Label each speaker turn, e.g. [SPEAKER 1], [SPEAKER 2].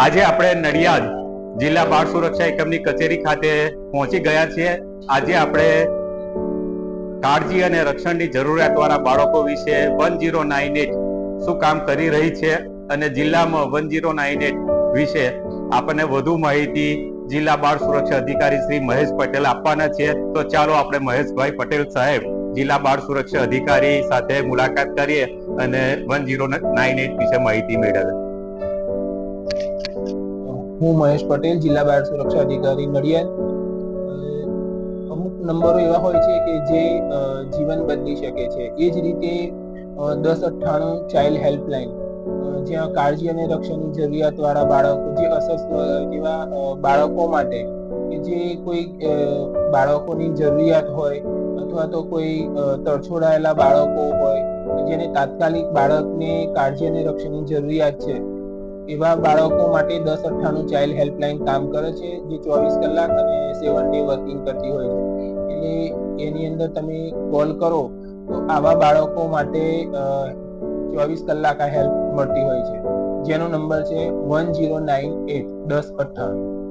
[SPEAKER 1] આજે આપણે નડિયાદ જિલ્લા બાળ સુરક્ષા એકમની કચેરી ખાતે પહોંચી ગયા છીએ. આજે આપણે કાળજી અને રક્ષણની જરૂરિયાત વાળા બાળકો વિશે વન ઝીરો નાઇન એટ શું કામ કરી રહી છે અને જિલ્લામાં વન ઝીરો નાઇન એટ વિશે આપણને વધુ માહિતી જિલ્લા બાળ સુરક્ષા અધિકારી શ્રી મહેશ પટેલ આપવાના છે. તો ચાલો આપણે મહેશભાઈ પટેલ સાહેબ, જિલ્લા બાળ સુરક્ષા અધિકારી સાથે મુલાકાત કરીએ અને વન ઝીરો નાઇન એટ વિશે માહિતી મેળવીએ.
[SPEAKER 2] હું મહેશ પટેલ, જિલ્લા બાળ સુરક્ષા અધિકારી નડિયાદ. અમુક નંબરો એવા હોય છે કે જે જીવન બદલી શકે છે. એ જ રીતે દસ અઠ્ઠાણું ચાઇલ્ડ હેલ્પલાઇન. જ્યાં કાળજી અને રક્ષણની જરૂરિયાત વાળા બાળકો, જે અસ્વસ્થ જેવા બાળકો માટે કે જે કોઈ બાળકોની જરૂરિયાત હોય અથવા તો કોઈ તરછોડાયેલા બાળકો હોય, જેને તાત્કાલિક બાળકને કાળજી અને રક્ષણની જરૂરિયાત છે. એવા બાળકો માટે દસ અઠ્ઠાણું ચાઇલ્ડ હેલ્પલાઇન કામ કરે છે, જે ચોવીસ કલાક અને સેવન ડે વર્કિંગ કરતી હોય છે. એટલે એની અંદર તમે કોલ કરો, તો આવા બાળકો માટે ચોવીસ કલાક આ હેલ્પ મળતી હોય છે. જેનો નંબર છે વન જીરો નાઇન એટ દસ અઠ્ઠાણું.